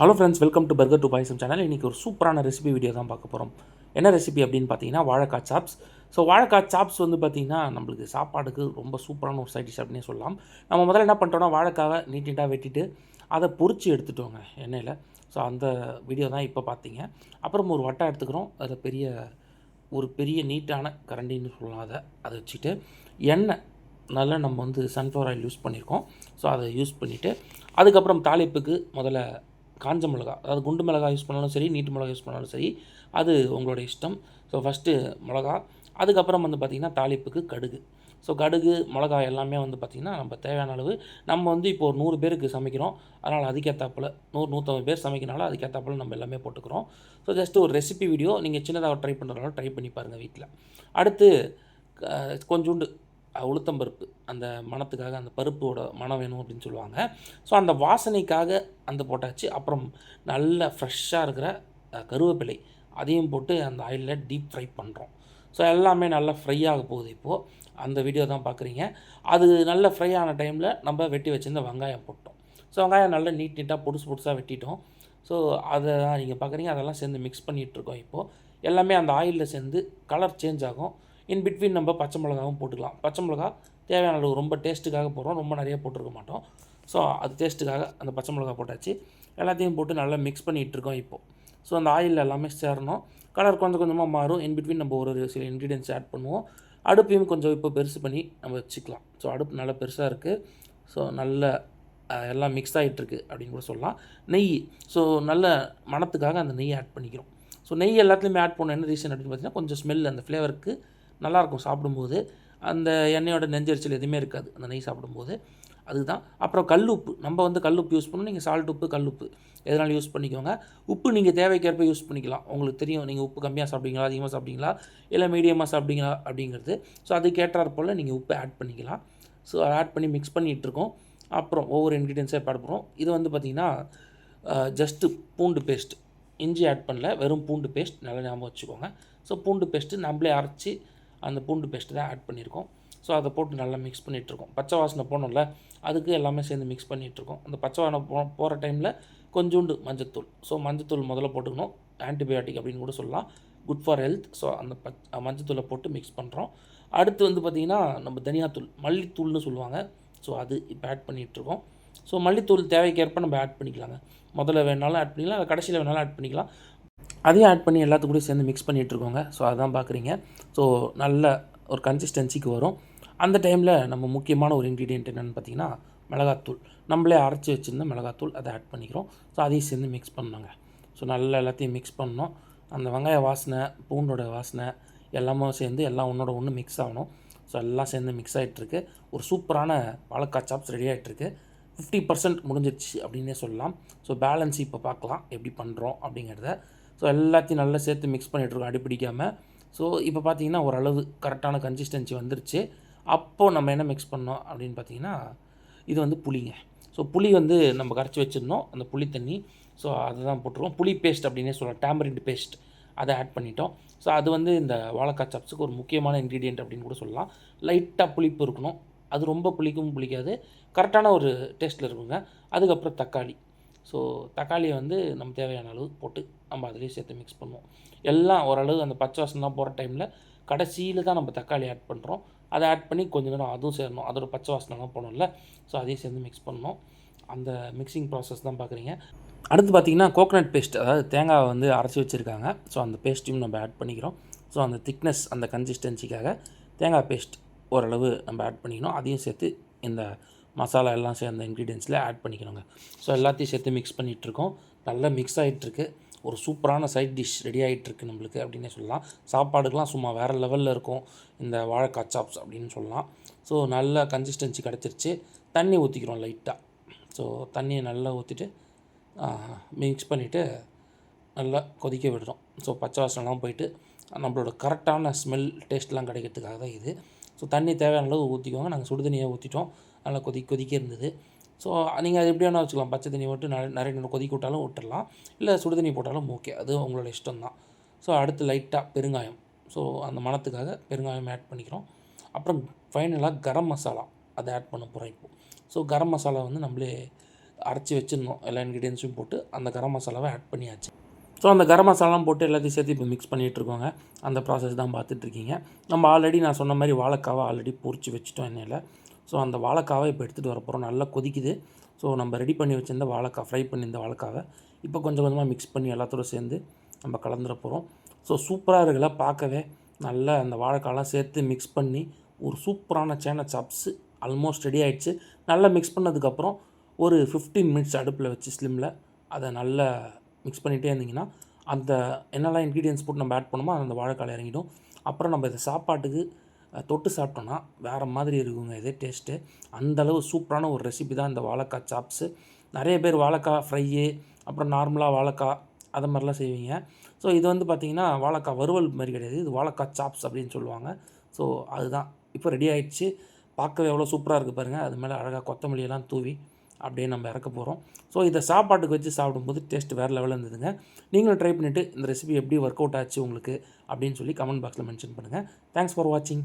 Hello friends welcome to burger to payasam channel இன்றைக்கி ஒரு சூப்பரான ரெசிபி வீடியோ தான் பார்க்க போகிறோம் என்ன ரெசிபி அப்படின்னு பார்த்தீங்கன்னா வாழைக்காய் சாப்ஸ் ஸோ வாழைக்காய் சாப்ஸ் வந்து பார்த்திங்கன்னா நம்மளுக்கு சாப்பாடுக்கு ரொம்ப சூப்பரான ஒரு சைட் டிஷ் அப்படின்னே சொல்லலாம். நம்ம முதல்ல என்ன பண்ணிட்டோம்னா வாழைக்காவை நீட் நீட்டாக வெட்டிட்டு அதை பொறிச்சு எடுத்துட்டோங்க எண்ணெயில். ஸோ அந்த வீடியோ தான் இப்போ பார்த்தீங்க. அப்புறம் ஒரு வட்டா எடுத்துக்கிறோம். அதில் பெரிய ஒரு பெரிய நீட்டான கரண்டின்னு சொல்லலாம் அதை. அதை வச்சுட்டு எண்ணெய் நல்லா நம்ம வந்து சன்ஃப்ளவர் ஆயில் யூஸ் பண்ணியிருக்கோம் ஸோ அதை யூஸ் பண்ணிவிட்டு அதுக்கப்புறம் தாளிப்புக்கு முதல்ல காஞ்ச மிளகா அதாவது குண்டு மிளகா யூஸ் பண்ணாலும் சரி நீட்டு மிளகா யூஸ் பண்ணாலும் சரி அது உங்களோட இஷ்டம். ஸோ ஃபஸ்ட்டு மிளகா அதுக்கப்புறம் வந்து பார்த்திங்கன்னா தாளிப்புக்கு கடுகு. ஸோ கடுகு மிளகா எல்லாமே வந்து பார்த்திங்கன்னா நம்ம தேவையான அளவு நம்ம வந்து இப்போ ஒரு நூறு பேருக்கு சமைக்கிறோம். அதனால் அதுக்கேற்றாப்பில் நூறு நூற்றம்பது பேர் சமைக்கிறனால அதுக்கேற்றாப்புல நம்ம எல்லாமே போட்டுக்கிறோம். ஸோ ஜஸ்ட் ஒரு ரெசிபி வீடியோ நீங்கள் சின்னதாக ட்ரை பண்ணுறதுனால ட்ரை பண்ணி பாருங்கள் வீட்டில் அடுத்து கொஞ்சோண்டு உளுத்தம் பருப்பு அந்த மணத்துக்காக அந்த பருப்போட மணம் வேணும் அப்படின்னு சொல்லுவாங்க. ஸோ அந்த வாசனைக்காக அந்த போட்டாச்சு. அப்புறம் நல்ல ஃப்ரெஷ்ஷாக இருக்கிற கருவேப்பிலை அதையும் போட்டு அந்த ஆயிலில் டீப் ஃப்ரை பண்ணுறோம் ஸோ எல்லாமே நல்லா ஃப்ரை ஆக போகுது இப்போது அந்த வீடியோ தான் பார்க்குறீங்க அது நல்ல ஃப்ரை ஆன டைமில் நம்ம வெட்டி வச்சிருந்த வெங்காயம் போட்டோம். ஸோ வெங்காயம் நல்லா நீட் நீட்டாக பொடுசு பொடுசாக வெட்டிட்டோம். ஸோ அதை தான் நீங்கள் பார்க்குறீங்க அதெல்லாம் சேர்ந்து மிக்ஸ் பண்ணிகிட்ருக்கோம் இப்போது எல்லாமே அந்த ஆயிலில் சேர்ந்து கலர் சேஞ்ச் ஆகும். இன் பிட்வீன் நம்ம பச்சை மிளகாவும் போட்டுக்கலாம். பச்சை மிளகா தேவையான அளவு ரொம்ப டேஸ்ட்டுக்காக போடுறோம். ரொம்ப நிறைய போட்டிருக்க மாட்டோம். ஸோ அது டேஸ்ட்டுக்காக அந்த பச்சை மிளகா போட்டாச்சு. எல்லாத்தையும் போட்டு நல்லா மிக்ஸ் பண்ணிகிட்டு இருக்கோம் இப்போது ஸோ அந்த ஆயில் எல்லாமே சேரணும். கலர் கொஞ்சம் கொஞ்சமாக மாறும். இன் பிட்வீன் நம்ம ஒரு ஒரு சில இன்க்ரீடியன்ஸ் ஆட் பண்ணுவோம். அடுப்பையும் கொஞ்சம் இப்போ பெருசு பண்ணி நம்ம வச்சுக்கலாம். ஸோ அடுப்பு நல்லா பெருசாக இருக்குது ஸோ நல்ல எல்லாம் மிக்ஸ் ஆகிட்டுருக்கு அப்படின்னு கூட சொல்லலாம். நெய் ஸோ நல்ல மணத்துக்காக அந்த நெய் ஆட் பண்ணிக்கிறோம். ஸோ நெய் எல்லாத்துலேயுமே ஆட் பண்ண என்ன ரீசன் அப்படின்னு பார்த்தீங்கன்னா கொஞ்சம் ஸ்மெல் அந்த ஃப்ளேவருக்கு நல்லாயிருக்கும் சாப்பிடும்போது. அந்த எண்ணெயோட நெஞ்சரிச்சல் எதுவுமே இருக்காது. அந்த நெய் சாப்பிடும்போது. அதுதான். அப்புறம் கல் உப்பு நம்ம வந்து கல் உப்பு யூஸ் பண்ணணும். நீங்கள் சால்ட் உப்பு கல் உப்பு எதனாலும் யூஸ் பண்ணிக்கோங்க. உப்பு நீங்கள் தேவைக்கேற்ப யூஸ் பண்ணிக்கலாம். உங்களுக்கு தெரியும். நீங்கள் உப்பு கம்மியாக சாப்பிட்டீங்களா அதிகமாக சாப்பிட்டீங்களா இல்லை மீடியமாக சாப்பிட்டீங்களா அப்படிங்கிறது. ஸோ அதுக்கேற்றாற் போல் நீங்கள் உப்பு ஆட் பண்ணிக்கலாம். ஸோ ஆட் பண்ணி மிக்ஸ் பண்ணிகிட்ருக்கோம் அப்புறம் ஒவ்வொரு இன்க்ரீடியன்ஸாக ஆட் பண்ணுறோம் இது வந்து பார்த்திங்கன்னா ஜஸ்ட்டு பூண்டு பேஸ்ட் இஞ்சி ஆட் பண்ணல. வெறும் பூண்டு பேஸ்ட் நல்லா ஞாபகம் வச்சுக்கோங்க. ஸோ பூண்டு பேஸ்ட்டு நம்மளே அரைச்சி அந்த பூண்டு பேஸ்ட்டு தான் ஆட் பண்ணியிருக்கோம். ஸோ அதை போட்டு நல்லா மிக்ஸ் பண்ணிகிட்ருக்கோம் பச்சை வாசனை போனோம்ல அதுக்கு எல்லாமே சேர்ந்து மிக்ஸ் பண்ணிகிட்ருக்கோம் அந்த பச்சை வாசனை போ போகிற டைமில் கொஞ்சோண்டு மஞ்சத்தூள். ஸோ மஞ்சத்தூள் முதல்ல போட்டுக்கணும். ஆன்டிபயோட்டிக் அப்படின்னு கூட சொல்லலாம். குட் ஃபார் ஹெல்த் ஸோ அந்த பச் மஞ்சத்தூளை போட்டு மிக்ஸ் பண்ணுறோம் அடுத்து வந்து பார்த்திங்கன்னா நம்ம தனியாத்தூள் மல்லித்தூள்னு சொல்லுவாங்க. ஸோ அது இப்போ ஆட் பண்ணிகிட்ருக்கோம் ஸோ மல்லித்தூள் தேவைக்கேற்ப நம்ம ஆட் பண்ணிக்கலாங்க. முதல்ல வேணாலும் ஆட் பண்ணிக்கலாம். அதை கடைசியில் வேணாலும் ஆட் பண்ணிக்கலாம். அதையும் ஆட் பண்ணி எல்லாத்துக்கூடயும் சேர்ந்து மிக்ஸ் பண்ணிகிட்ருக்கோங்க ஸோ அதான் பார்க்குறீங்க ஸோ நல்ல ஒரு கன்சிஸ்டன்சிக்கு வரும். அந்த டைமில் நம்ம முக்கியமான ஒரு இன்க்ரீடியன்ட் என்னென்னு பார்த்தீங்கன்னா மிளகாத்தூள். நம்மளே அரைச்சி வச்சுருந்த மிளகாத்தூள் அதை ஆட் பண்ணிக்கிறோம். ஸோ அதையும் சேர்ந்து மிக்ஸ் பண்ணோங்க ஸோ நல்லா எல்லாத்தையும் மிக்ஸ் பண்ணோம் அந்த வெங்காய வாசனை பூண்டோட வாசனை எல்லாமே சேர்ந்து எல்லாம் ஒன்றோட ஒன்று மிக்ஸ் ஆகணும். ஸோ எல்லாம் சேர்ந்து மிக்ஸ் ஆகிட்டுருக்கு ஒரு சூப்பரான வாழைக்காய் சாப்ஸ் ரெடி ஆகிட்டுருக்கு ஃபிஃப்டி பர்சன்ட் முடிஞ்சிருச்சு அப்படின்னே சொல்லலாம். ஸோ பேலன்ஸ் இப்போ பார்க்கலாம் எப்படி பண்ணுறோம் அப்படிங்கிறத ஸோ எல்லாத்தையும் நல்லா சேர்த்து மிக்ஸ் பண்ணிகிட்ருக்கோம் அடிப்பிடிக்காமல் ஸோ இப்போ பார்த்தீங்கன்னா ஓரளவு கரெக்டான கன்சிஸ்டன்சி வந்துருச்சு. அப்போது நம்ம என்ன மிக்ஸ் பண்ணோம் அப்படின்னு பார்த்தீங்கன்னா இது வந்து புளிங்க. ஸோ புளி வந்து நம்ம கரைச்சி வச்சுருந்தோம் அந்த புளி தண்ணி. ஸோ அதை தான் போட்டுருவோம். புளி பேஸ்ட் அப்படின்னே சொல்லலாம் டேமரிண்ட் பேஸ்ட் அதை ஆட் பண்ணிட்டோம். ஸோ அது வந்து இந்த வாழைக்காய் சாப்ஸுக்கு ஒரு முக்கியமான இன்க்ரீடியன்ட் அப்படின்னு கூட சொல்லலாம். லைட்டாக புளிப்பு இருக்கணும். அது ரொம்ப புளிக்கும் புளிக்காது. கரெக்டான ஒரு டேஸ்ட்டில் இருக்குங்க. அதுக்கப்புறம் தக்காளி. ஸோ தக்காளியை வந்து நம்ம தேவையான அளவு போட்டு நம்ம அதிலேயே சேர்த்து மிக்ஸ் பண்ணுவோம். எல்லாம் ஓரளவு அந்த பச்சை வாசனை போகிற டைமில் கடைசியில் தான் நம்ம தக்காளி ஆட் பண்ணுறோம் அதை ஆட் பண்ணி கொஞ்சம் நேரம் அதுவும் சேரணும். அதோட பச்சை வாசனைலாம் போகணும்ல ஸோ அதையும் சேர்ந்து மிக்ஸ் பண்ணணும். அந்த மிக்சிங் ப்ராசஸ் தான் பார்க்குறீங்க அடுத்து பார்த்தீங்கன்னா கோகனட் பேஸ்ட் அதாவது தேங்காவை வந்து அரைச்சி வச்சுருக்காங்க. ஸோ அந்த பேஸ்ட்டையும் நம்ம ஆட் பண்ணிக்கிறோம். ஸோ அந்த திக்னஸ் அந்த கன்சிஸ்டன்சிக்காக தேங்காய் பேஸ்ட் ஓரளவு நம்ம ஆட் பண்ணிக்கணும். அதையும் சேர்த்து இந்த மசாலா எல்லாம் சேர்ந்த இன்க்ரீடியன்ஸில் ஆட் பண்ணிக்கணுங்க. ஸோ எல்லாத்தையும் சேர்த்து மிக்ஸ் பண்ணிகிட்ருக்கோம் நல்லா மிக்ஸ் ஆகிட்டுருக்கு ஒரு சூப்பரான சைட் டிஷ் ரெடி ஆகிட்டுருக்கு நம்மளுக்கு அப்படின்னே சொல்லலாம். சாப்பாடுக்கெலாம் சும்மா வேறு லெவலில் இருக்கும். இந்த வாழைக்காய் சாப்ஸ் அப்படின்னு சொல்லலாம். ஸோ நல்ல கன்சிஸ்டன்சி கிடச்சிருச்சு. தண்ணி ஊற்றிக்கிறோம் லைட்டாக ஸோ தண்ணியை நல்லா ஊற்றிட்டு மிக்ஸ் பண்ணிவிட்டு நல்லா கொதிக்க விடுறோம். ஸோ பச்சை வாசனெலாம் போயிட்டு நம்மளோட கரெக்டான ஸ்மெல் டேஸ்ட்லாம் கிடைக்கிறதுக்காக தான் இது. ஸோ தண்ணி தேவையான அளவு ஊற்றிக்கோங்க நாங்கள் சுடுதண்ணியாக ஊற்றிட்டோம் நல்லா கொதி கொதிக்க இருந்தது. ஸோ நீங்கள் அது எப்படி வேணால் வச்சுக்கலாம். பச்சை தண்ணி மட்டும் நிறைய நிறைய நேரம் கொதிக்க விட்டாலும் விட்டுடலாம் இல்லை சுடு தண்ணி போட்டாலும் ஓகே அது உங்களோட இஷ்டம் தான். ஸோ அடுத்து லைட்டாக பெருங்காயம். ஸோ அந்த மனத்துக்காக பெருங்காயம் ஆட் பண்ணிக்கிறோம். அப்புறம் ஃபைனலாக கரம் மசாலா. அதை ஆட் பண்ண போகிறோம் இப்போது ஸோ கரம் மசாலா வந்து நம்மளே அரைச்சி வச்சிருந்தோம் எல்லா இன்க்ரீடியன்ஸும் போட்டு அந்த கரம் மசாலாவை ஆட் பண்ணியாச்சு. ஸோ அந்த கரம் மசாலாம் போட்டு எல்லாத்தையும் சேர்த்து இப்போ மிக்ஸ் பண்ணிகிட்ருக்கோங்க அந்த ப்ராசஸ் தான் பார்த்துட்ருக்கீங்க நம்ம ஆல்ரெடி நான் சொன்ன மாதிரி வாழைக்காவை ஆல்ரெடி பொரிச்சு வச்சுட்டோம் எண்ணெயில். ஸோ அந்த வாழைக்காவை இப்போ எடுத்துகிட்டு வர போகிறோம் நல்லா கொதிக்குது. ஸோ நம்ம ரெடி பண்ணி வச்சிருந்த வாழைக்காய் ஃப்ரை பண்ணியிருந்த வாழைக்காவை இப்போ கொஞ்சம் கொஞ்சமாக மிக்ஸ் பண்ணி எல்லாத்தோட சேர்ந்து நம்ம கலந்துட போகிறோம் ஸோ சூப்பராக இருக்குல்ல பார்க்கவே. நல்லா அந்த வாழைக்காலாம் சேர்த்து மிக்ஸ் பண்ணி ஒரு சூப்பரான சேனை சப்ஸு ஆல்மோஸ்ட் ரெடி ஆகிடுச்சு நல்லா மிக்ஸ் பண்ணதுக்கப்புறம் ஒரு ஃபிஃப்டீன் மினிட்ஸ் அடுப்பில் வச்சு ஸ்லிம்மில் அதை நல்லா மிக்ஸ் பண்ணிகிட்டே இருந்தீங்கன்னா அந்த என்னெல்லாம் இன்க்ரீடியன்ஸ் போட்டு நம்ம ஆட் பண்ணுமோ அந்த வாழைக்காய் இறங்கிடும். அப்புறம் நம்ம இதை சாப்பாட்டுக்கு தொட்டு சாப்பிட்டோன்னா வேறு மாதிரி இருக்குங்க இதே டேஸ்ட்டு அந்தளவு சூப்பரான ஒரு ரெசிபி தான் இந்த வாழைக்காய் சாப்ஸு நிறைய பேர் வாழைக்காய் ஃப்ரையு அப்புறம் நார்மலாக வாழைக்காய் அதை மாதிரிலாம் செய்வீங்க. ஸோ இது வந்து பார்த்திங்கன்னா வாழைக்காய் வறுவல் மாதிரி கிடையாது இது வாழைக்காய் சாப்ஸ் அப்படின்னு சொல்லுவாங்க. ஸோ அதுதான். இப்போ ரெடி ஆகிடுச்சு பார்க்கவே எவ்வளோ சூப்பராக இருக்குது பாருங்கள் அது மேலே அழகாக கொத்தமல்லியெல்லாம் தூவி அப்படியே நம்ம இறக்க போகிறோம் ஸோ இதை சாப்பாட்டுக்கு வச்சு சாப்பிடும்போது டேஸ்ட் வேறு லெவலில் இருந்ததுங்க. நீங்களும் ட்ரை பண்ணிவிட்டு இந்த ரெசிபி எப்படி ஒர்க் அவுட் ஆச்சு உங்களுக்கு அப்படின்னு சொல்லி கமெண்ட் பாக்ஸில் மென்ஷன் பண்ணுங்கள் தேங்க்ஸ் ஃபார் வாட்சிங்